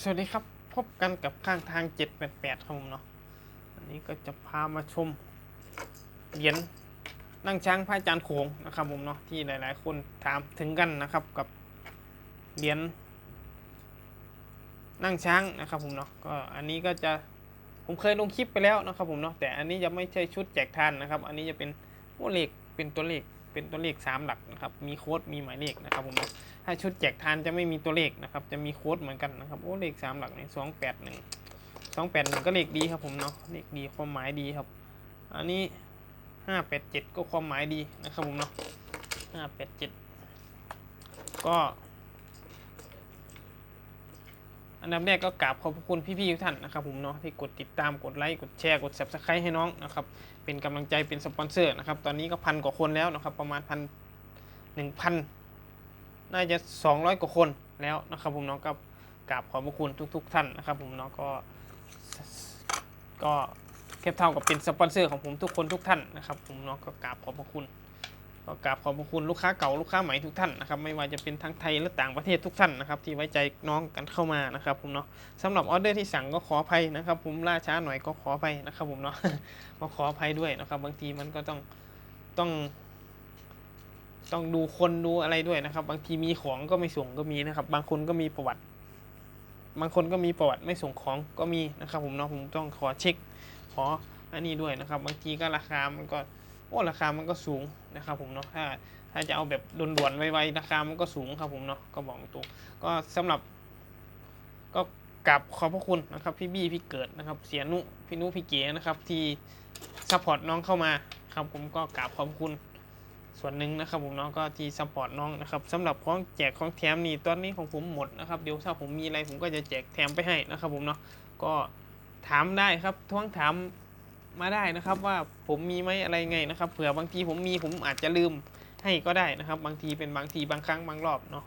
สวัสดีครับ พบกันกับข้างทาง 788ครับผมเนาะอันนี้ก็จะพามาชมเหรียญนั่งช้างพระอาจารย์โขงนะครับผมเนาะที่หลาย ๆ คนถามถึงกันนะครับกับเหรียญนั่งช้างนะครับผมเนาะก็อันนี้ก็จะผมเคยลงคลิปไปแล้วนะครับผมเนาะแต่อันนี้จะไม่ใช่ชุดแจกทานนะครับ อันนี้จะเป็นโอ้เลขเป็นตัวเลข เป็นตัวเลขสามหลักนะครับ มีโค้ดมีหมายเลขนะครับผมเนาะถ้าชุดแจกทานจะไม่มีตัวเลขนะครับ จะมีโค้ดเหมือนกันนะครับ โอ้ เลขสามหลักเนี่ยสองแปดหนึ่งสองแปดหนึ่งก็เลขดีครับผมเนาะ เลขดีความหมายดีครับ อันนี้ห้าแปดเจ็ดก็ความหมายดีนะครับผมเนาะห้าแปดเจ็ดก็ อันดับแรกก็กราบขอบพระคุณพี่ๆทุกท่านนะครับผมเนาะที่กดติดตามกดไลค์กดแชร์กด subscribe ให้น้องนะครับเป็นกำลังใจเป็นสปอนเซอร์นะครับตอนนี้ก็พันกว่าคนแล้วนะครับประมาณพันหนึ่งพันน่าจะ 200 กว่าคนแล้วนะครับผมเนาะก็กราบขอบพระคุณทุก ๆ ท่านนะครับผมเนาะก็ก็เทียบเท่ากับเป็นสปอนเซอร์ของผมทุกคนทุกท่านนะครับผมเนาะก็กราบขอบพระคุณ ก็กราบขอบพระคุณลูกค้าเก่าลูกค้าใหม่ทุกท่านนะครับไม่ว่าจะเป็นทั้งไทยและต่างประเทศทุกท่านนะครับที่ไว้ใจน้องกันเข้ามานะครับผมเนาะสำหรับออเดอร์ที่สั่งก็ขออภัยนะครับผมล่าช้าหน่อยก็ขออภัยนะครับผมเนาะก็ขออภัยด้วยนะครับ บางทีมันก็ต้องต้อง ต้องดูคนดูอะไรด้วยนะครับ บางทีมีของก็ไม่ส่งก็มีนะครับ บางคนก็มีประวัติ บางคนก็มีประวัติไม่ส่งของก็มีนะครับ ผมเนาะผมต้องขอเช็ค ขออันนี้ด้วยนะครับ บางทีก็ราคามันก็ โอ้ราคามันก็สูงนะครับผมเนาะถ้าถ้าจะเอาแบบด่วนๆไวๆราคามันก็สูงครับผมเนาะก็บอกตรงก็สำหรับ ก็กราบขอบพระคุณนะครับ พี่บี้พี่เกิดนะครับเสียนุพี่นุพี่เก๋นะครับ ที่ซัพพอร์ตน้องเข้ามาครับผมก็กราบขอบคุณส่วนหนึ่งนะครับผมเนาะก็ที่ซัพพอร์ตน้องนะครับสำหรับของแจกของแถมนี่ตอนนี้ของผมหมดนะครับเดี๋ยวถ้าผมมีอะไรผมก็จะแจกแถมไปให้นะครับผมเนาะก็ถามได้ครับท้วงถาม มาได้นะครับ ว่าผมมีไหมอะไรไงนะครับเผื่อบางทีผมมีผมอาจจะลืมให้ก็ได้นะครับ บางทีเป็นบางทีบางครั้งบางรอบเนาะ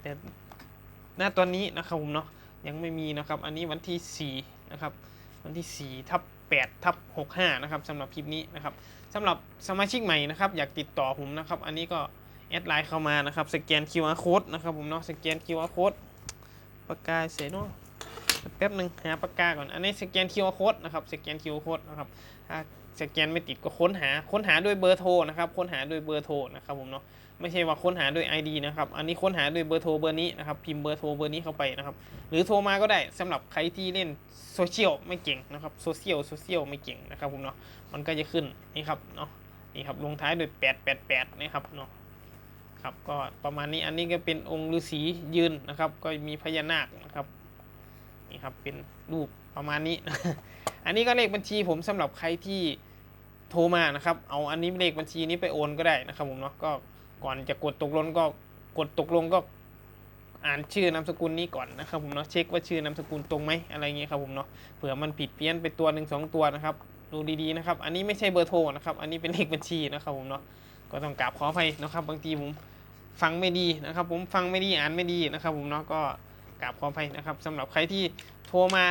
แต่ณตอนนี้นะครับผมเนาะยังไม่มีนะครับ อันนี้วันที่4นะครับวันที่4ทับ8ทับ65นะครับสำหรับคลิปนี้นะครับสำหรับสมาชิกใหม่นะครับ อยากติดต่อผมนะครับ อันนี้ก็แอดไลน์เข้ามานะครับ สแกน QR code นะครับผมเนาะสแกน QR code ปากกาเสยเนาะ แป๊บหนึ่งหาปากกาก่อน อันนี้สแกน QR code นะครับ สแกน QR code นะครับถ้าสแกนไม่ติดก็ค้นหา ค้นหาด้วยเบอร์โทรนะครับ ค้นหาด้วยเบอร์โทรนะครับผมเนาะ ไม่ใช่ว่าค้นหาด้วย ID นะครับ อันนี้ค้นหาด้วยเบอร์โทรเบอร์นี้นะครับ พิมพ์เบอร์โทรเบอร์นี้เข้าไปนะครับ หรือโทรมาก็ได้สำหรับใครที่เล่นโซเชียลไม่เก่งนะครับ โซเชียล โซเชียลไม่เก่งนะครับผมเนาะ มันก็จะขึ้นนี่ครับเนาะ นี่ครับลงท้ายด้วย8 8 8นะครับเนาะครับก็ประมาณนี้อันนี้ก็เป็นองค์ฤาษียืนนะครับ ก็มีพญานาคนะครับ นี่ครับเป็นรูปประมาณนี้ อันนี้ก็เลขบัญชีผมสำหรับใครที่โทรมานะครับ เอาอันนี้เลขบัญชีนี้ไปโอนก็ได้นะครับผมเนาะก็ก่อนจะกดตกลงก็กดตกลงก็อ่านชื่อนามสกุลนี้ก่อนนะครับผมเนาะเช็คว่าชื่อนามสกุลตรงไหมอะไรเงี้ยครับผมเนาะเผื่อมันผิดเพี้ยนไปตัวหนึ่งสองตัวนะครับดูดีๆนะครับ อันนี้ไม่ใช่เบอร์โทรนะครับ อันนี้เป็นเลขบัญชีนะครับผมเนาะก็ต้องกราบขออภัยนะครับ บางทีผมฟังไม่ดีนะครับ ผมฟังไม่ดีอ่านไม่ดีนะครับ ผมเนาะก็ กราบขออภัยนะครับสำหรับใครที่โทรมา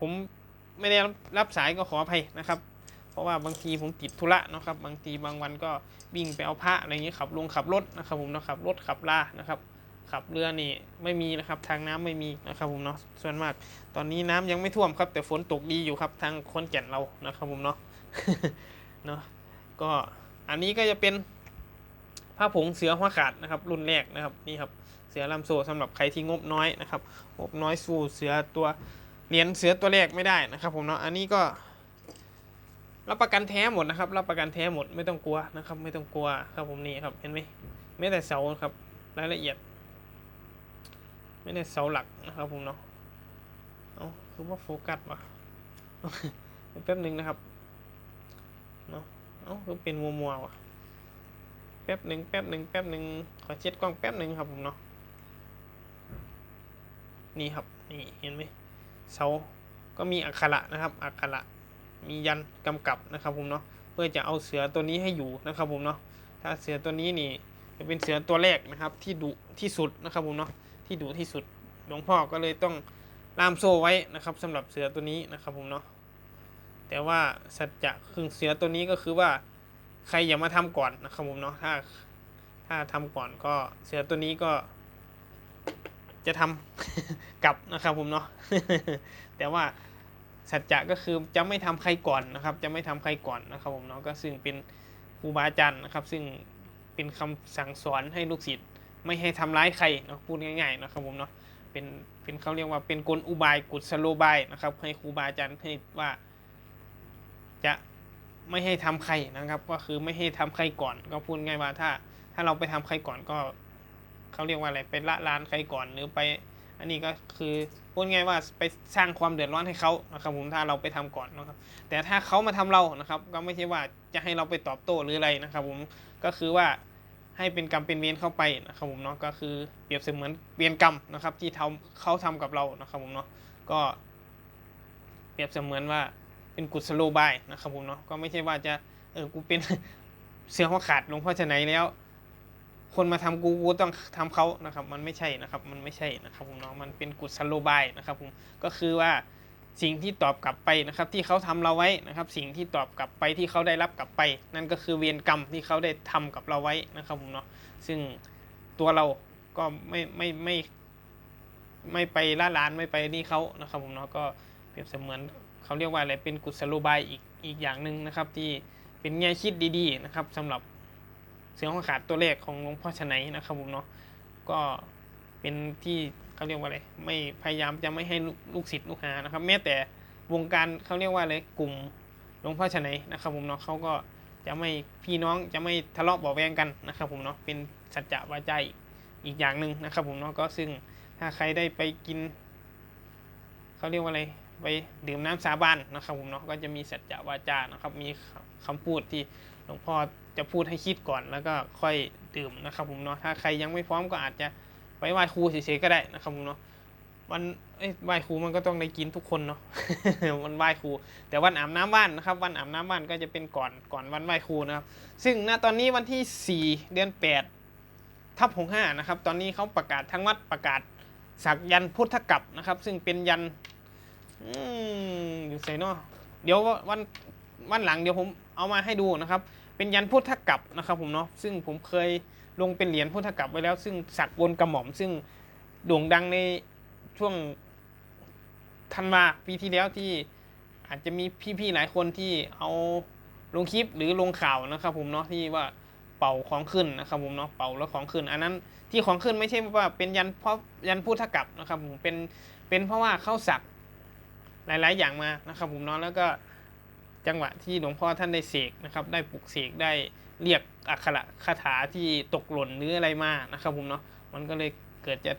ผมไม่ได้รับสายก็ขออภัยนะครับ เพราะว่าบางทีผมติดธุระนะครับ บางทีบางวันก็วิ่งไปเอาพระอะไรอย่างนี้ขับลงขับรถนะครับ ผมเนาะขับรถขับลานะครับ ขับเรือนี่ไม่มีนะครับทางน้ำไม่มีนะครับผมเนาะส่วนมาก ตอนนี้น้ำยังไม่ท่วมครับ แต่ฝนตกดีอยู่ครับทางคนแก่นเรานะครับผมเนาะเนาะก็อันนี้ก็จะเป็นผ้าผงเสือหัวขาดนะครับ รุ่นแรกนะครับนี่ครับ เสือลำโซสำหรับใครที่งบน้อยนะครับงบน้อยสู้เสือตัวเหรียญเสือตัวแรกไม่ได้นะครับผมเนาะอันนี้ก็รับประกันแท้หมดนะครับ รับประกันแท้หมดไม่ต้องกลัวนะครับ ไม่ต้องกลัวครับผมนี่ครับเห็นไหมไม่แต่เสาครับรายละเอียด ไม่ได้เสาหลักนะครับผมเนาะเอาคือว่าโฟกัสวะแป๊บหนึ่งนะครับเนาะเอาคือเป็นมัวมัววะแป๊บหนึ่งแป๊บหนึ่งแป๊บหนึ่งขอเช็ดกล้องแป๊บหนึ่งครับผมเนาะ นี่ครับนี่เห็นไหมเสาก็มีอักขระนะครับอักขระมียันกำกับนะครับผมเนาะเพื่อจะเอาเสือตัวนี้ให้อยู่นะครับผมเนาะถ้าเสือตัวนี้นี่จะเป็นเสือตัวแรกนะครับที่ดุที่สุดนะครับผมเนาะที่ดุที่สุดหลวงพ่อก็เลยต้องล่ามโซ่ไว้นะครับสำหรับเสือตัวนี้นะครับผมเนาะแต่ว่าสัจจะครึ่งเสือตัวนี้ก็คือว่าใครอย่ามาทำก่อนนะครับผมเนาะถ้าถ้าทำก่อนก็เสือตัวนี้ก็ จะทำกลับนะครับผมเนาะแต่ว่าสัจจะก็คือจะไม่ทำใครก่อนนะครับ จะไม่ทำใครก่อนนะครับผมเนาะก็ซึ่งเป็นครูบาอาจารย์นะครับ ซึ่งเป็นคำสั่งสอนให้ลูกศิษย์ไม่ให้ทำร้ายใครเนาะพูดง่ายๆนะครับผมเนาะเป็นเป็นเขาเรียกว่าเป็นกลอุบายกุศโลบายนะครับ ให้ครูบาอาจารย์ให้ว่า จะไม่ให้ทำใครนะครับ ก็คือไม่ให้ทำใครก่อน ก็พูดง่ายว่าถ้า ถ้าเราไปทำใครก่อนก็ เขาเรียกว่าอะไรเป็นละลานใครก่อนหรือไป อันนี้ก็คือพูดง่ายว่าไปสร้างความเดือดร้อนให้เขานะครับผมถ้าเราไปทำก่อนนะครับ แต่ถ้าเขามาทำเรานะครับ ก็ไม่ใช่ว่าจะให้เราไปตอบโต้หรืออะไรนะครับผมก็คือว่าให้เป็นกรรมเป็นเวรเข้าไปนะครับผมเนาะก็คือเปรียบเสมือนเวรกรรมนะครับที่ทำเขาทำกับเรานะครับผมเนาะก็ เปรียบเสมือนว่าเป็นกุศโลบายนะครับผมเนาะก็ไม่ใช่ว่าจะเออกูเป็นเสือหัวขาดหลวงพ่อจะไหนแล้ว คนมาทำกูกูต้องทำเขานะครับ มันไม่ใช่นะครับ มันไม่ใช่นะครับผมเนาะมันเป็นกุศโลบายนะครับผมก็คือว่าสิ่งที่ตอบกลับไปนะครับ ที่เขาทำเราไว้นะครับ สิ่งที่ตอบกลับไปที่เขาได้รับกลับไป นั่นก็คือเวรกรรมที่เขาได้ทำกับเราไว้นะครับผมเนาะซึ่งตัวเราก็ไม่ไม่ไม่ไม่ไปล่าลานไม่ไปนี่เขานะครับผมเนาะก็เปรียบเสมือนเขาเรียกว่าอะไรเป็นกุศโลบายอีกอีกอย่างหนึ่งนะครับ ที่เป็นแง่คิดดีๆนะครับสำหรับ เสียงของขาดตัวเลขของหลวงพ่อชนัยนะครับผมเนาะก็เป็นที่เขาเรียกว่าอะไรไม่พยายามจะไม่ให้ลูกศิษย์ลูกหานะครับ แม้แต่วงการเขาเรียกว่าอะไรกลุ่มหลวงพ่อชนัยนะครับผมเนาะเขาก็จะไม่พี่น้องจะไม่ทะเลาะเบาแวงกันนะครับผมเนาะเป็นสัจจะวาจาอีกอย่างหนึ่งนะครับผมเนาะก็ซึ่งถ้าใครได้ไปกินเขาเรียกว่าอะไรไปดื่มน้ำสาบานนะครับผมเนาะก็จะมีสัจจะวาจานะครับ มีคำพูดที่หลวงพ่อ จะพูดให้คิดก่อนแล้วก็ค่อยดื่มนะครับผมเนาะถ้าใครยังไม่พร้อมก็อาจจะไปไหว้ครูเฉยๆก็ได้นะครับผมเนาะวันเอ้ไหว้ครูมันก็ต้องได้กินทุกคนเนาะวันไหว้ครู แต่วันอาบน้ำบ้านนะครับ วันอาบน้ำบ้านก็จะเป็นก่อนก่อนวันไหว้ครูนะครับ ซึ่งณตอนนี้วันที่ 4 เดือน 8 ทับ65นะครับ ตอนนี้เขาประกาศทั้งวัดประกาศสักยันพุทธกับนะครับ ซึ่งเป็นยันอืมอยู่ใส่เนาะเดี๋ยววันวันหลังเดี๋ยวผมเอามาให้ดูนะครับ เป็นยันพุทธกับนะครับผมเนาะซึ่งผมเคยลงเป็นเหรียญพุทธกับไว้แล้ว ซึ่งสักบนกระหม่อม ซึ่งโด่งดังในช่วงธันวาปีที่แล้วที่อาจจะมีพี่ๆหลายคนที่เอาลงคลิปหรือลงข่าวนะครับผมเนาะที่ว่าเป่าของขึ้นนะครับผมเนาะเป่าแล้วของขึ้น อันนั้นที่ของขึ้นไม่ใช่ว่าเป็นยันเพราะยันพุทธกับนะครับผมเป็นเป็นเพราะว่าเข้าสักหลาย ๆ อย่างมานะครับผมเนาะแล้วก็ จังหวะที่หลวงพ่อท่านได้เสกนะครับ ได้ปลุกเสกได้เรียกอักขระคาถาที่ตกหล่นหรืออะไรมานะครับผมเนาะมันก็เลยเกิดจะ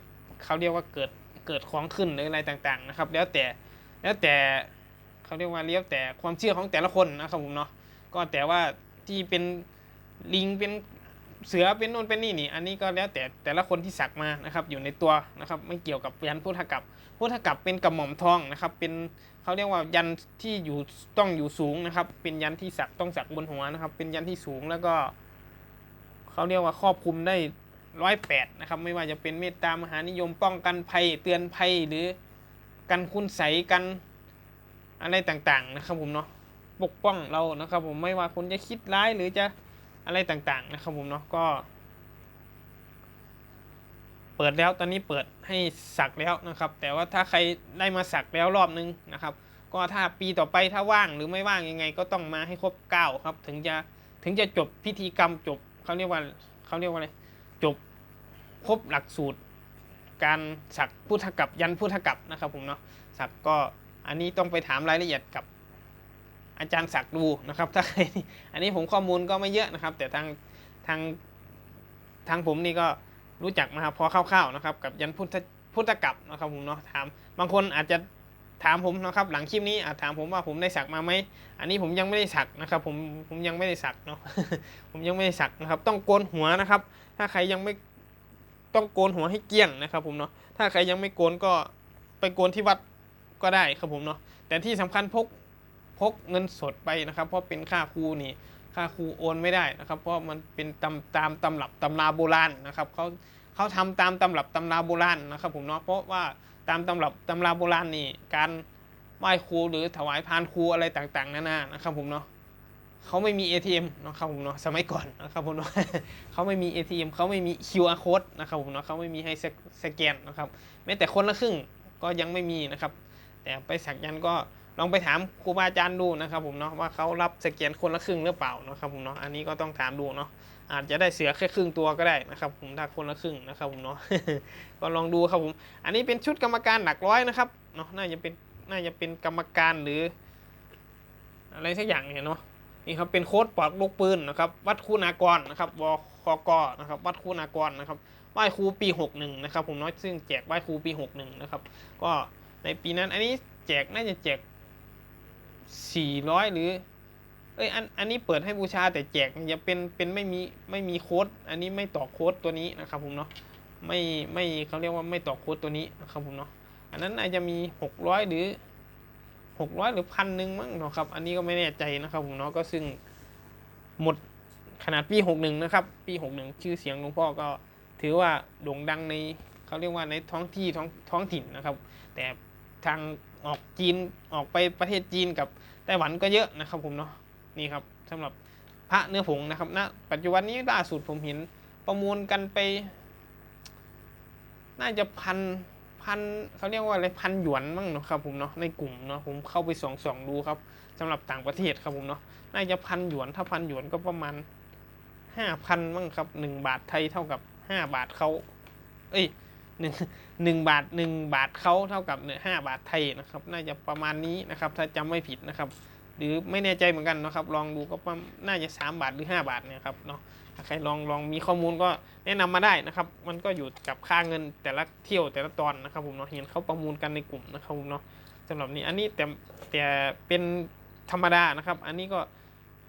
เขาเรียกว่าเกิดเกิดของขึ้นหรืออะไรต่างๆนะครับ แล้วแต่แล้วแต่เขาเรียกว่าเรียกแต่ความเชื่อของแต่ละคนนะครับผมเนาะก็แต่ว่าที่เป็นลิงเป็นเสือเป็นโน่นเป็นนี่นี่ อันนี้ก็แล้วแต่แต่ละคนที่สักมานะครับอยู่ในตัวนะครับไม่เกี่ยวกับยันพุทธกับพุทธกับเป็นกระหม่อมทองนะครับเป็น เขาเรียกว่ายันที่อยู่ต้องอยู่สูงนะครับ เป็นยันที่สักต้องสักบนหัวนะครับ เป็นยันที่สูงแล้วก็เขาเรียกว่าครอบคลุมได้ร้อยแปดนะครับ ไม่ว่าจะเป็นเมตตามหานิยมป้องกันภัยเตือนภัยหรือกันคุณใสกันอะไรต่างๆนะครับผมเนาะปกป้องเรานะครับ ผมไม่ว่าคนจะคิดร้ายหรือจะอะไรต่างๆนะครับผมเนาะก็ เปิดแล้วตอนนี้เปิดให้สักแล้วนะครับ แต่ว่าถ้าใครได้มาสักแล้วรอบนึงนะครับ ก็ถ้าปีต่อไปถ้าว่างหรือไม่ว่างยังไง ก็ต้องมาให้ครบเก้าครับ ถึงจะถึงจะจบพิธีกรรมจบเขาเรียกว่าเขาเรียกว่าอะไรจบครบหลักสูตร การสักพุทธกับยันพุทธกับนะครับผมเนาะสักก็อันนี้ต้องไปถามรายละเอียดกับอาจารย์สักดูนะครับ ถ้าใครอันนี้ผมข้อมูลก็ไม่เยอะนะครับ แต่ทางทางทางผมนี่ก็ รู้จักมาพอคร่าวๆนะครับ กับยันพุทธพุทธกับนะครับผมเนาะถามบางคนอาจจะถามผมนะครับ หลังคลิปนี้อาจถามผมว่าผมได้สักมาไหมอันนี้ผมยังไม่ได้สักนะครับ ผมผมยังไม่ได้สักเนาะผมยังไม่ได้สักนะครับ ต้องโกนหัวนะครับ ถ้าใครยังไม่ต้องโกนหัวให้เกลี้ยงนะครับ ผมเนาะถ้าใครยังไม่โกนก็ไปโกนที่วัดก็ได้ครับผมเนาะแต่ที่สำคัญพกพกเงินสดไปนะครับ เพราะเป็นค่าครูนี่ ค่าครูโอนไม่ได้นะครับ เพราะมันเป็นตามตามตำรับตำราโบราณนะครับเขาเขาทำตามตำรับตำราโบราณนะครับผมเนาะเพราะว่าตามตำรับตำราโบราณนี่การไหว้ครูหรือถวายพานครูอะไรต่างๆนานานะครับผมเนาะเขาไม่มี ATM นะครับผมเนาะสมัยก่อนนะครับผมเนาะเขาไม่มี ATM เขาไม่มี QR code นะครับผมเนาะเขาไม่มีให้สแกนนะครับแม้แต่คนละครึ่งก็ยังไม่มีนะครับ แต่ไปสักยันก็ ลองไปถามครูบาอาจารย์ดูนะครับผมเนาะว่าเขารับสแกนคนละครึ่งหรือเปล่านะครับผมเนาะอันนี้ก็ต้องถามดูเนาะอาจจะได้เสือแค่ครึ่งตัวก็ได้นะครับ ผมถ้าคนละครึ่งนะครับผมเนาะก็ลองดูครับผมอันนี้เป็นชุดกรรมการหลักร้อยนะครับเนาะน่าจะเป็นน่าจะเป็นกรรมการหรือ อะไรสักอย่างเนี่ยเนาะนี่ครับเป็นโค้ดปลอดลูกปืนนะครับ วัดคุณากรนะครับวคกนะครับ วัดคุณากรนะครับไหว้ครูปี 61 นะครับ ผมเน้อยซึ่งแจกไหว้ครูปี 61 นะครับ ก็ในปีนั้นอันนี้แจกน่าจะแจก 400 หรือ เอ้ยอันอันนี้เปิดให้บูชาแต่แจกจะเป็นเป็นไม่มีไม่มีโค้ด อันนี้ไม่ต่อโค้ดตัวนี้นะครับผมเนาะไม่ไม่เขาเรียกว่าไม่ต่อโค้ดตัวนี้นะครับผมเนาะอันนั้นอาจจะมี 600 หรือ 600 หรือพันหนึ่งมั้งเนาะครับ อันนี้ก็ไม่แน่ใจนะครับผมเนาะก็ซึ่งหมดขนาดปี 61 นะครับ ปี 61 ชื่อเสียงหลวงพ่อก็ถือว่าโด่งดังในเขาเรียกว่าในท้องที่ท้องท้องถิ่นนะครับ แต่ทาง ออกจีนออกไปประเทศจีนกับไต้หวันก็เยอะนะครับผมเนาะนี่ครับสำหรับพระเนื้อผงนะครับณปัจจุบันนี้ล่าสุดผมเห็นประมูลกันไป น่าจะพันพันเขาเรียกว่าอะไรพันหยวนมั้งเนาะครับผมเนาะในกลุ่มเนาะผมเข้าไปส่องส่องดูครับสำหรับต่างประเทศครับผมเนาะน่าจะพันหยวนถ้าพันหยวนก็ประมาณห้าพันมั้งครับหนึ่งบาทไทยเท่ากับห้าบาทเขาเอ้ย หนึ่งหนึ่งบาทหนึ่งบาทเขาเท่ากับเนี่ยห้าบาทไทยนะครับ น่าจะประมาณนี้นะครับ ถ้าจำไม่ผิดนะครับ หรือไม่แน่ใจเหมือนกันนะครับ ลองดูก็ประมาน่าจะสามบาทหรือห้าบาทเนี่ยครับเนาะถ้าใครลองลองมีข้อมูลก็แนะนำมาได้นะครับ มันก็อยู่กับค่าเงินแต่ละเที่ยวแต่ละตอนนะครับผมเนาะเห็นเขาประมูลกันในกลุ่มนะครับผมเนาะสำหรับนี้อันนี้แต่แต่เป็นธรรมดานะครับ อันนี้ก็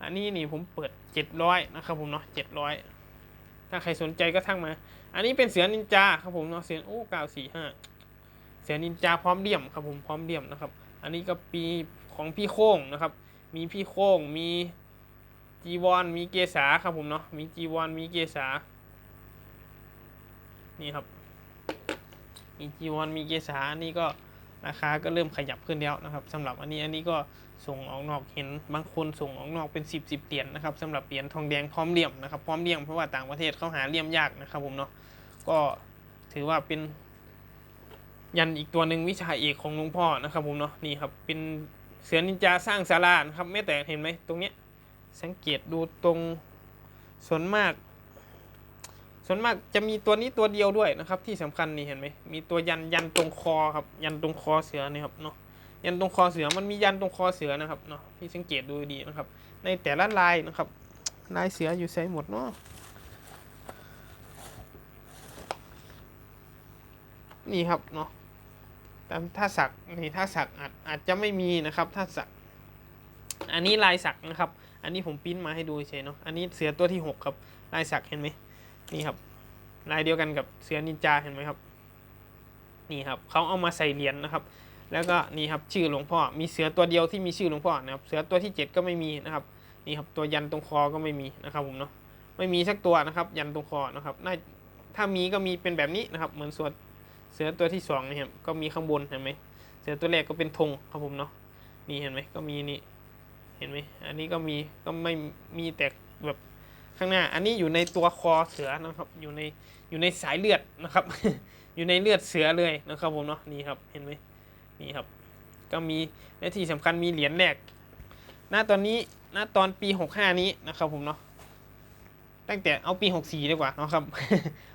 อันนี้นี่ผมเปิด 700นะครับผมเนาะ700 ถ้าใครสนใจก็ทักมา อันนี้เป็นเสือนินจาครับผมเนาะเสือโอ้เก้าสี่ห้าเสือนินจาพร้อมเดี่ยมครับผมพร้อมเดี่ยมนะครับ อันนี้ก็ปีของพี่โค้งนะครับ มีพี่โค้งมีจีวอนมีเกษาครับผมเนาะมีจีวอนมีเกษานี่ครับ มีจีวอนมีเกษาอันนี้ก็ ราคาก็เริ่มขยับขึ้นแล้วนะครับสำหรับอันนี้อันนี้ก็ส่งออกนอกเห็นบางคนส่งออกนอกเป็น 10บสเหรียญนะครับสำหรับเหรียญทองแดงพร้อมเหลี่ยมนะครับพร้อมเหลี่ยมเพราะว่าต่างประเทศเขาหาเหลี่ยมยากนะครับผมเนาะก็ถือว่าเป็นยันอีกตัวหนึ่งวิชาเอกของหลวงพ่อนะครับผมเนาะนี่ครับเป็นเสือนินจาสร้างศาลานครับแม้แต่เห็นไหมตรงเนี้ยสังเกตดูตรงส่วนมาก ส่วนมากจะมีตัวนี้ตัวเดียวด้วยนะครับ ที่สำคัญนี่เห็นไหมมีตัวยันยันตรงคอครับยันตรงคอเสือนี่ครับเนาะยันตรงคอเสือมันมียันตรงคอเสือนะครับเนาะพี่สังเกตดูดีนะครับ ในแต่ละลายนะครับลายเสืออยู่ใส่หมดเนาะนี่ครับเนาะแต่ถ้าสักนี่ถ้าสักอาจอาจจะไม่มีนะครับถ้าสัก อันนี้ลายสักนะครับ อันนี้ผมปิ้นมาให้ดูเฉยเนาะอันนี้เสือตัวที่หกครับ ลายสักเห็นไหม นี่ครับลายเดียวกันกับเสือนินจาเห็นไหมครับ นี่ครับเขาเอามาใส่เหรียญนะครับ แล้วก็นี่ครับชื่อหลวงพ่อ มีเสือตัวเดียวที่มีชื่อหลวงพ่อนะครับ เสือตัวที่เจ็ดก็ไม่มีนะครับ นี่ครับตัวยันตรงคอก็ไม่มีนะครับผมเนาะ ไม่มีสักตัวนะครับ ยันตรงคอนะครับน่าถ้ามีก็มีเป็นแบบนี้นะครับ เหมือนส่วนเสือตัวที่สองนี่ครับ ก็มีข้างบนเห็นไหมเสือตัวแรกก็เป็นธงครับผมเนาะ นี่เห็นไหมก็มีนี่ เห็นไหมอันนี้ก็มี ก็ไม่มีแต่แบบ ข้างหน้า อันนี้อยู่ในตัวคอเสือนะครับ อยู่ในอยู่ในสายเลือดนะครับ อยู่ในเลือดเสือเลยนะครับผมเนาะนี่ครับเห็นไหมนี่ครับ ก็มีและที่สำคัญมีเหรียญแรกหน้าตอนนี้หน้าตอนปี 65 นี้นะครับผมเนาะตั้งแต่เอาปี 64 ดีกว่านะครับ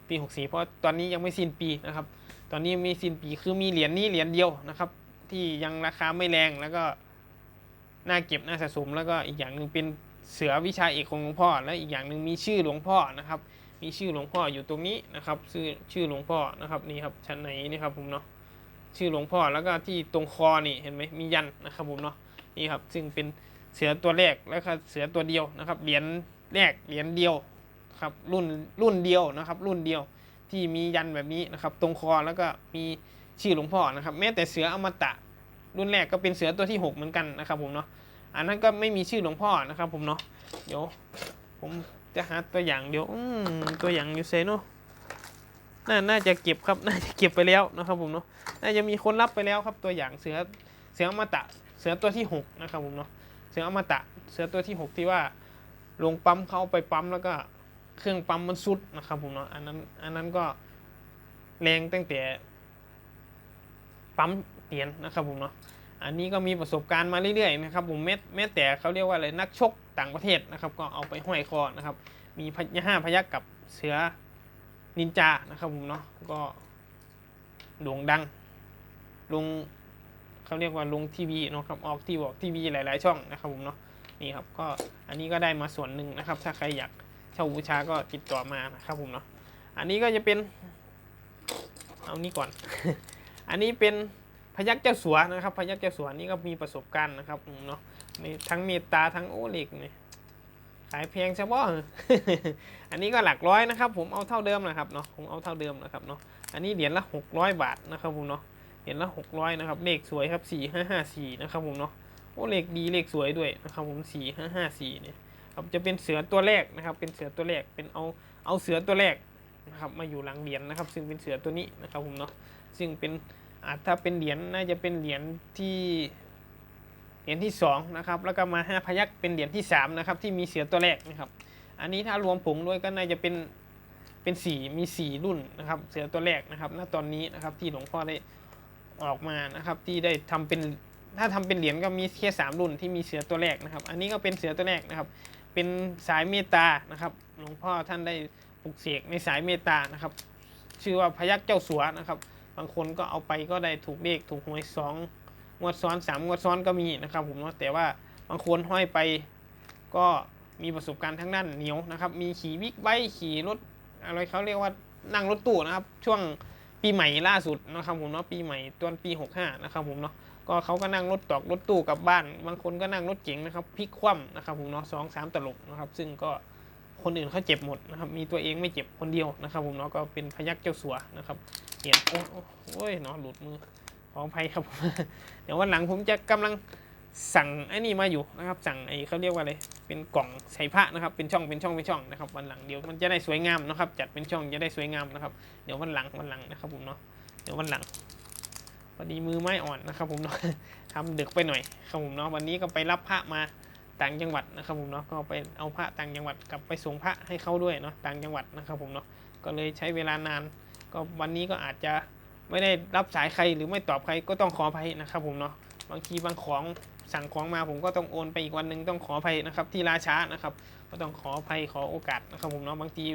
ปี 64 เพราะตอนนี้ยังไม่สิ้นปีนะครับ ตอนนี้มีสิ้นปีคือมีเหรียญนี้เหรียญเดียวนะครับ ที่ยังราคาไม่แรงแล้วก็น่าเก็บน่าสะสมแล้วก็อีกอย่างหนึ่งเป็น เสือวิชาเอกของหลวงพ่อ และอีกอย่างหนึ่งมีชื่อหลวงพ่อนะครับ มีชื่อหลวงพ่ออยู่ตรงนี้นะครับ ชื่อชื่อหลวงพ่อนะครับนี่ครับชั้นไหนนี่ครับผมเนาะชื่อหลวงพ่อแล้วก็ที่ตรงคอนี่เห็นไหมมียันนะครับผมเนาะนี่ครับซึ่งเป็นเสือตัวแรกแล้วก็เสือตัวเดียวนะครับเหรียญแรกเหรียญเดียวครับรุ่นรุ่นเดียวนะครับ รุ่นเดียวที่มียันแบบนี้นะครับ ตรงคอแล้วก็มีชื่อหลวงพ่อนะครับ แม้แต่เสืออมตะ รุ่นแรกก็เป็นเสือตัวที่ 6 เหมือนกันนะครับผมเนาะ อันนั้นก็ไม่มีชื่อหลวงพ่อนะครับ ผมเนาะเดี๋ยวผมจะหาตัวอย่างเดี๋ยวตัวอย่างยูเซโนน่าน่าจะเก็บครับน่าจะเก็บไปแล้วนะครับผมเนาะน่าจะมีคนรับไปแล้วครับตัวอย่างเสือเสืออมตะเสือตัวที่ 6 นะครับผมเนาะเสืออมตะเสือตัวที่หกที่ว่าลงปั๊มเขาเอาไปปั๊มแล้วก็เครื่องปั๊มมันสุดนะครับผมเนาะอันนั้นอันนั้นก็แรงตั้งแต่ปั๊มเหรียญนะครับผมเนาะ อันนี้ก็มีประสบการณ์มาเรื่อยๆนะครับผมแม้แม้แต่เขาเรียกว่าอะไรนักชกต่างประเทศนะครับ ก็เอาไปห้อยคอนะครับ มีพญาห้าพยักกับเสือนินจานะครับผมเนาะก็โด่งดัง ลงเขาเรียกว่าลงทีวีเนาะครับออกทีวีออกทีวีหลาย ๆ ช่องนะครับผมเนาะนี่ครับก็อันนี้ก็ได้มาส่วนหนึ่งนะครับ ถ้าใครอยากเช่าบูชาก็ติดต่อมานะครับผมเนาะอันนี้ก็จะเป็นเอานี้ก่อน อันนี้เป็น พยักเจ้าสัวนะครับ พยักเจ้าสัวนี่ก็มีประสบการณ์นะครับผมเนาะมีทั้งเมตตาทั้งโอเล็กเนี่ยขายแพงใช่ปะอันนี้ก็หลักร้อยนะครับ ผมเอาเท่าเดิมนะครับเนาะผมเอาเท่าเดิมนะครับเนาะอันนี้เหรียญละหกร้อยบาทนะครับผมเนาะเหรียญละหกร้อยนะครับเลขสวยครับสี่ห้าห้าสี่นะครับผมเนาะโอ้เลขดีเลขสวยด้วยนะครับผมสี่ห้าห้าสี่เนี่ยครับจะเป็นเสือตัวแรกนะครับ เป็นเสือตัวแรกเป็นเอาเอาเสือตัวแรกนะครับมาอยู่หลังเหรียญนะครับ ซึ่งเป็นเสือตัวนี้นะครับผมเนาะซึ่งเป็น อาจถ้าเป็นเหรียญน่าจะเป็นเหรียญที่เหรียญที่สองนะครับแล้วก็มาห้พยักเป็นเหรียญที่สามนะครับที่มีเสือตัวแรกนะครับอันนี้ถ้ารวมผงด้วยก็น่าจะเป็นเป็นสี่มีสี่รุ่นนะครับเสือตัวแรกนะครับณตอนนี้นะครับที่หลวงพ่อได้ออกมานะครับที่ได้ทำเป็นถ้าทำเป็นเหรียญก็มีแค่สามรุ่นที่มีเสือตัวแรกนะครับ อันนี้ก็เป็นเสือตัวแรกนะครับ เป็นสายเมตตานะครับหลวงพ่อท่านได้ปลุกเสกในสายเมตตานะครับ ชื่อว่าพยักเจ้าสัวนะครับ บางคนก็เอาไปก็ได้ถูกเลขถูกหวยสองงวดซ้อนสามงวดซ้อนก็มีนะครับผมเนาะแต่ว่าบางคนห้อยไปก็มีประสบการณ์ทั้งด้านเหนียวนะครับ มีขี่บิ๊กไบค์ขี่รถอะไรเขาเรียกว่านั่งรถตู้นะครับ ช่วงปีใหม่ล่าสุดนะครับผมเนาะปีใหม่ต้นปี 65 นะครับผมเนาะก็เขาก็นั่งรถตอกรถตู้กลับบ้าน บางคนก็นั่งรถเก๋งนะครับพลิกคว่ำนะครับผมเนาะสองสามตลบนะครับ ซึ่งก็คนอื่นเขาเจ็บหมดนะครับ มีตัวเองไม่เจ็บคนเดียวนะครับผมเนาะก็เป็นพยักเจ้าสัวนะครับ เห็นโอ้โอ้โอ้ยเนาะหลุดมือขออภัยครับ เดี๋ยววันหลังผมจะกำลังสั่งไอ้นี่มาอยู่นะครับ สั่งไอ้เขาเรียกว่าอะไรเป็นกล่องใส่พระนะครับ เป็นช่องเป็นช่องเป็นช่องนะครับ วันหลังเดี๋ยวมันจะได้สวยงามนะครับ จัดเป็นช่องจะได้สวยงามนะครับ เดี๋ยววันหลังวันหลังนะครับผมเนาะเดี๋ยววันหลังพอดีมือไม้อ่อนนะครับ ผมเนาะทำดึกไปหน่อยครับผมเนาะวันนี้ก็ไปรับพระมาต่างจังหวัดนะครับผมเนาะก็ไปเอาพระต่างจังหวัดกลับไปส่งพระให้เขาด้วยเนาะต่างจังหวัดนะครับผมเนาะก็เลยใช้เวลานาน ก็วันนี้ก็อาจจะไม่ได้รับสายใครหรือไม่ตอบใครก็ต้องขออภัยนะครับผมเนาะบางทีบางของสั่งของมาผมก็ต้องโอนไปอีกวันหนึ่งต้องขออภัยนะครับ ที่ล่าช้านะครับ ก็ต้องขออภัยขอโอกาสนะครับผมเนาะบางที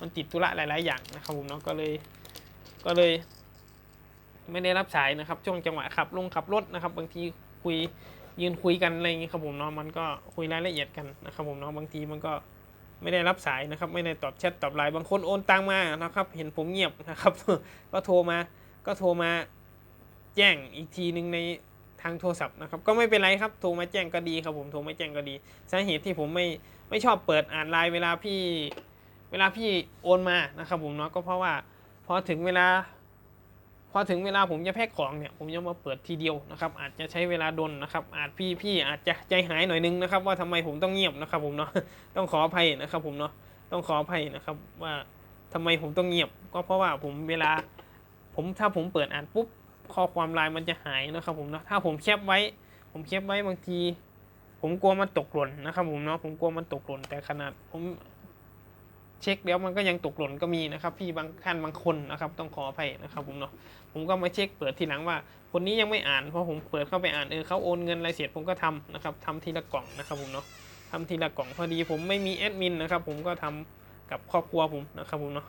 มันติดธุระหลาย ๆ อย่างนะครับผมเนาะก็เลยก็เลย ไม่ได้รับสายนะครับ ช่วงจังหวะขับลงขับรถนะครับ บางทีคุยยืนคุยกันอะไรอย่างงี้ครับผมเนาะมันก็คุยรายละเอียดกันนะครับผมเนาะบางทีมันก็ ไม่ได้รับสายนะครับ ไม่ได้ตอบแชทตอบไลน์บางคนโอนตังมานะครับ เห็นผมเงียบนะครับ ก็โทรมาก็โทรมาแจ้งอีกทีหนึ่งในทางโทรศัพท์นะครับ ก็ไม่เป็นไรครับโทรมาแจ้งก็ดีครับผมโทรมาแจ้งก็ดี สาเหตุที่ผมไม่ไม่ชอบเปิดอ่านไลน์เวลาพี่เวลาพี่โอนมานะครับผมเนาะก็เพราะว่าพอถึงเวลา พอถึงเวลาผมจะแพ็คของเนี่ยผมจะมาเปิดทีเดียวนะครับ อาจจะใช้เวลาดนนะครับ อาจพี่พี่อาจจะใจหายหน่อยนึงนะครับ ว่าทำไมผมต้องเงียบนะครับ ผมเนาะต้องขออภัยนะครับ ผมเนาะต้องขออภัยนะครับ ว่าทำไมผมต้องเงียบ ก็เพราะว่าผมเวลา ผมถ้าผมเปิดอ่านปุ๊บข้อความไลน์มันจะหายนะครับ ผมเนาะถ้าผมแคปไว้ ผมแคปไว้บางที ผมกลัวมันตกหล่นนะครับ ผมเนาะผมกลัวมันตกหล่นแต่ขนาดผม เช็คแล้วมันก็ยังตกหล่นก็มีนะครับ พี่บางท่านบางคนนะครับ ต้องขออภัยนะครับผมเนาะผมก็มาเช็คเปิดทีหลังว่า คนนี้ยังไม่อ่านเพราะผมเปิดเข้าไปอ่านเออเขาโอนเงินรายเสร็จผมก็ทำนะครับทำทีละกล่องนะครับผมเนาะทำทีละกล่องพอดีผมไม่มีแอดมินนะครับผมก็ทำกับครอบครัวผมนะครับผมเนาะ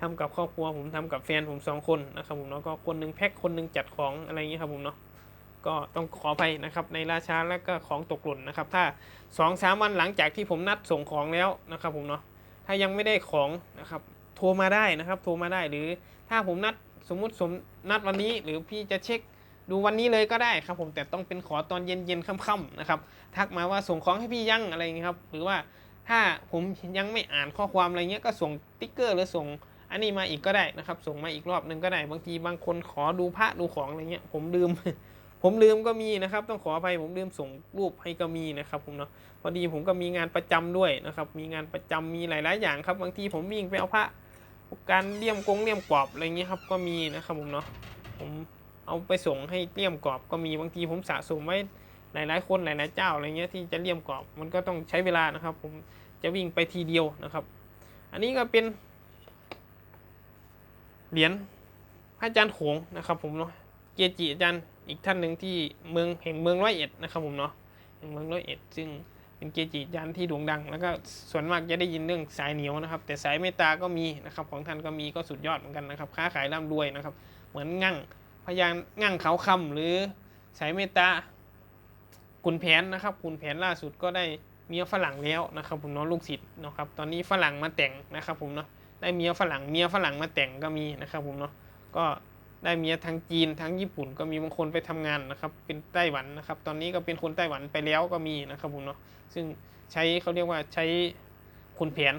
ทำกับครอบครัวผมทำกับแฟนผมสองคนนะครับผมเนาะก็คนหนึงแพ็คคนหนึงจัดของอะไรอย่างเงี้ยครับผมเนาะก็ต้องขออภัยนะครับในราชาและก็ของตกหล่นนะครับ ถ้าสองสามวันหลังจากที่ผมนัดส่งของแล้วนะครับผมเนาะ ถ้ายังไม่ได้ของนะครับ โทรมาได้นะครับ โทรมาได้หรือถ้าผมนัดสมมุติสมนัดวันนี้ หรือพี่จะเช็คดูวันนี้เลยก็ได้ครับ ผมแต่ต้องเป็นขอตอนเย็นเย็นๆค่ำๆนะครับ ทักมาว่าส่งของให้พี่ยังอะไรอย่างเงี้ยครับ หรือว่าถ้าผมยังไม่อ่านข้อความอะไรเงี้ยก็ส่งติ๊กเกอร์หรือส่งอันนี้มาอีกก็ได้นะครับ ส่งมาอีกรอบหนึ่งก็ได้ บางทีบางคนขอดูพระดูของอะไรเงี้ยผมลืม ผมลืมก็มีนะครับ ต้องขออภัยผมลืมส่งรูปให้ก็มีนะครับผมเนาะพอดีผมก็มีงานประจำด้วยนะครับ มีงานประจำมีหลาย ๆ อย่างครับ บางทีผมวิ่งไปเอาพระการเลี่ยมกงเลี่ยมกรอบอะไรเงี้ยครับก็มีนะครับผมเนาะผมเอาไปส่งให้เลี่ยมกรอบก็มีบางทีผมสะสมไว้หลาย ๆ คนหลาย ๆ เจ้าอะไรเงี้ยที่จะเลี่ยมกรอบมันก็ต้องใช้เวลานะครับ ผมจะวิ่งไปทีเดียวนะครับ อันนี้ก็เป็น เหรียญพระอาจารย์โขงนะครับ ผมเนาะเกจิอาจารย์ อีกท่านหนึ่งที่เมืองแห่งเมืองร้อยเอ็ดนะครับผมเนาะแห่งเมืองร้อยเอ็ด ซึ่งเป็นเกจิอาจารย์ที่โด่งดัง แล้วก็ส่วนมากจะได้ยินเรื่องสายเหนียวนะครับ แต่สายเมตตาก็มีนะครับ ของท่านก็มีก็สุดยอดเหมือนกันนะครับ ค้าขายร่ำรวยนะครับ เหมือนงั่งพยานงั่งเขาคำหรือสายเมตตาขุนแผนนะครับขุนแผนล่าสุดก็ได้เมียฝรั่งแล้วนะครับผมเนาะลูกศิษย์นะครับตอนนี้ฝรั่งมาแต่งนะครับผมเนาะได้เมียฝรั่งเมียฝรั่งมาแต่งก็มีนะครับผมเนาะก็ ได้เมียทั้งจีนทั้งญี่ปุ่น ก็มีบางคนไปทำงานนะครับ เป็นไต้หวันนะครับ ตอนนี้ก็เป็นคนไต้หวันไปแล้วก็มีนะครับผมเนาะซึ่งใช้เขาเรียกว่าใช้ขุนแผน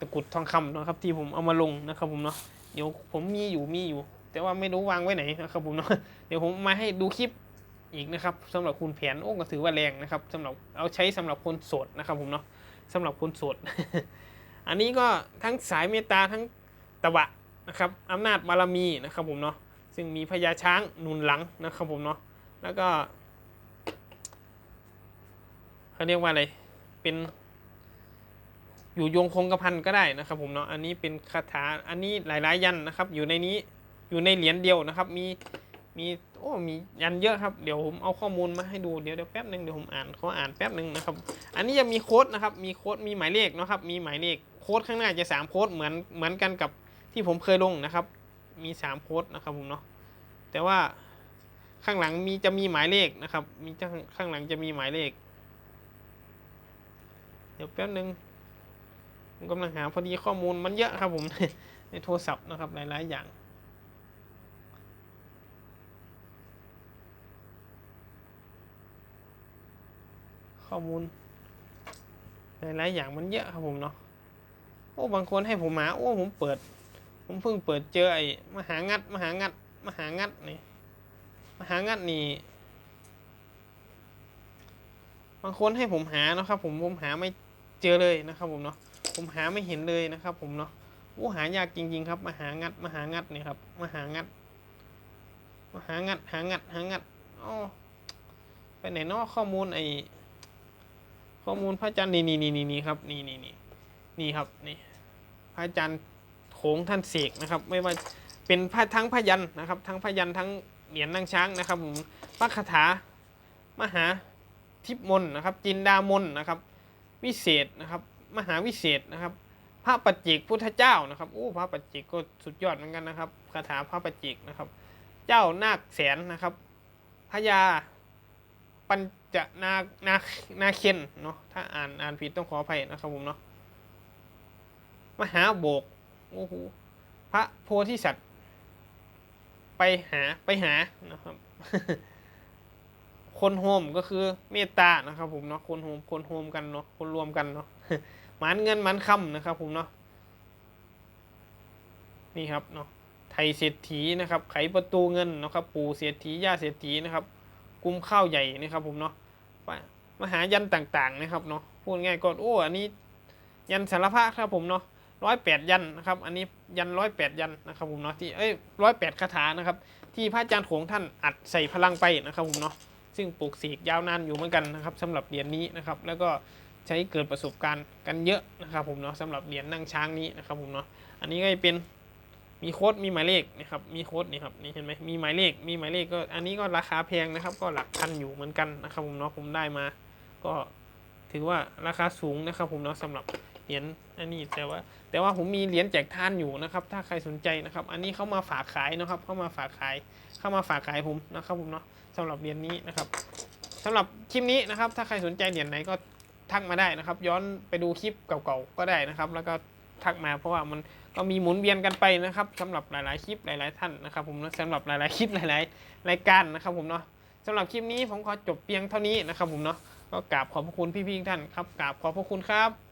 ตะกุดทองคำนะครับ ที่ผมเอามาลงนะครับผมเนาะเดี๋ยวผมมีอยู่มีอยู่ แต่ว่าไม่รู้วางไว้ไหนนะครับผมเนาะเดี๋ยวผมมาให้ดูคลิปอีกนะครับสำหรับคุณแผนโอ้ก็ถือว่าแรงนะครับสำหรับเอาใช้สำหรับคนโสดนะครับผมเนาะสำหรับคนโสด อันนี้ก็ทั้งสายเมตตาทั้งตะวะนะครับอำนาจบารมีนะครับผมเนาะ ซึ่งมีพญาช้างหนุนหลังนะครับผมเนาะแล้วก็เขาเรียกว่าอะไรเป็นอยู่ยงคงกระพันก็ได้นะครับผมเนาะอันนี้เป็นคาถาอันนี้หลาย ๆ ยันนะครับ อยู่ในนี้อยู่ในเหรียญเดียวนะครับ มีมีโอ้มียันเยอะครับเดี๋ยวผมเอาข้อมูลมาให้ดูเดี๋ยวเดี๋ยวแป๊บหนึ่งเดี๋ยวผมอ่านเขาอ่านแป๊บหนึ่งนะครับ อันนี้จะมีโค้ดนะครับ มีโค้ดมีหมายเลขนะครับ มีหมายเลขโค้ดข้างหน้าจะสามโค้ดเหมือนเหมือนกันกับที่ผมเคยลงนะครับ มีสามโค้ดนะครับผมเนาะแต่ว่าข้างหลังมีจะมีหมายเลขนะครับ มีข้างข้างหลังจะมีหมายเลข เดี๋ยวแป๊บนึงผมกำลังหาพอดีข้อมูลมันเยอะครับผมในโทรศัพท์นะครับหลาย ๆ อย่างข้อมูลหลายๆอย่างมันเยอะครับผมเนาะ โอ้ บางคนให้ผมมาโอ้ ผมเปิด ผมเพิ่งเปิดเจอไอ้มหางัด มหางัด มหางัดนี่มหางัดนี่บางคนให้ผมหาเนาะครับ ผมผมหาไม่เจอเลยนะครับผมเนาะผมหาไม่เห็นเลยนะครับ ผมเนาะโอ้หายากจริง ๆ ครับ มหางัด มหางัดนี่ครับมหางัดมหางัดหางัดหางัดอ๋อไปไหนเนอกข้อมูลไอข้อมูลพระอาจารย์นี่นี่นี่นี่ครับนี่นี่นี่นี่ครับนี่พระอาจารย์ โขงท่านเสกนะครับ ไม่ว่าเป็นพทั้งพยันนะครับ ทั้งพยันทั้งเหรียญนางช้างนะครับผมพระคาถามหาทิพมนนะครับ จินดามนนะครับ วิเศษนะครับ มหาวิเศษนะครับ พระปัจเจกพุทธเจ้านะครับโอ้พระปัจเจกก็สุดยอดเหมือนกันนะครับคาถาพระปัจเจกนะครับ เจ้านาคแสนนะครับพญาปัญจนานานาเคนเนาะถ้าอ่านอ่านผิดต้องขออภัยนะครับผมเนาะมหาโบก โอ้โหพระโพธิสัตว์ ไปหาไปหานะครับ คนโฮมก็คือเมตตานะครับผมเนาะคนโฮมคนโฮมกันเนาะคนรวมกันเนาะหมันเงินหมันคำนะครับผมเนาะนี่ครับเนาะไทยเศรษฐีนะครับ ไขประตูเงินนะครับ ปู่เศรษฐีย่าเศรษฐีนะครับกุมข้าวใหญ่นะครับผมเนาะมหายันต่างๆนะครับเนาะพูดง่ายก็โอ้อันนี้ยันสารพัดครับผมเนาะ ร้อยแปดยันนะครับ อันนี้ยันร้อยแปดยันนะครับผมเนาะที่เอ้ยร้อยแปดคาถานะครับ ที่พระอาจารย์โขงท่านอัดใส่พลังไปนะครับผมเนาะซึ่งปลูกเสกยาวนานอยู่เหมือนกันนะครับสำหรับเหรียญนี้นะครับ แล้วก็ใช้เกิดประสบการณ์กันเยอะนะครับผมเนาะสำหรับเหรียญนั่งช้างนี้นะครับผมเนาะอันนี้ก็จะเป็นมีโค้ดมีหมายเลขนะครับมีโค้ดนี่ครับนี่เห็นไหมมีหมายเลขมีหมายเลขก็อันนี้ก็ราคาแพงนะครับ ก็หลักพันอยู่เหมือนกันนะครับผมเนาะผมได้มา ก็ถือว่าราคาสูงนะครับผมเนาะสำหรับ เหรียญอันนี้แต่ว่า แต่ว่าผมมีเหรียญแจกทานอยู่นะครับ ถ้าใครสนใจนะครับ อันนี้เข้ามาฝากขายนะครับ เข้ามาฝากขาย เข้ามาฝากขายผมนะครับผมเนาะสำหรับเหรียญนี้นะครับสำหรับคลิปนี้นะครับ ถ้าใครสนใจเหรียญไหนก็ทักมาได้นะครับ ย้อนไปดูคลิปเก่าๆก็ได้นะครับ แล้วก็ทักมาเพราะว่ามันก็มีหมุนเวียนกันไปนะครับสำหรับหลายๆคลิปหลายๆท่านนะครับ ผมสำหรับหลายๆคลิปหลายๆรายการนะครับ ผมเนาะสำหรับคลิปนี้ผมขอจบเพียงเท่านี้นะครับ ผมเนาะก็กราบขอบพระคุณพี่ๆท่านครับกราบขอบพระคุณครับ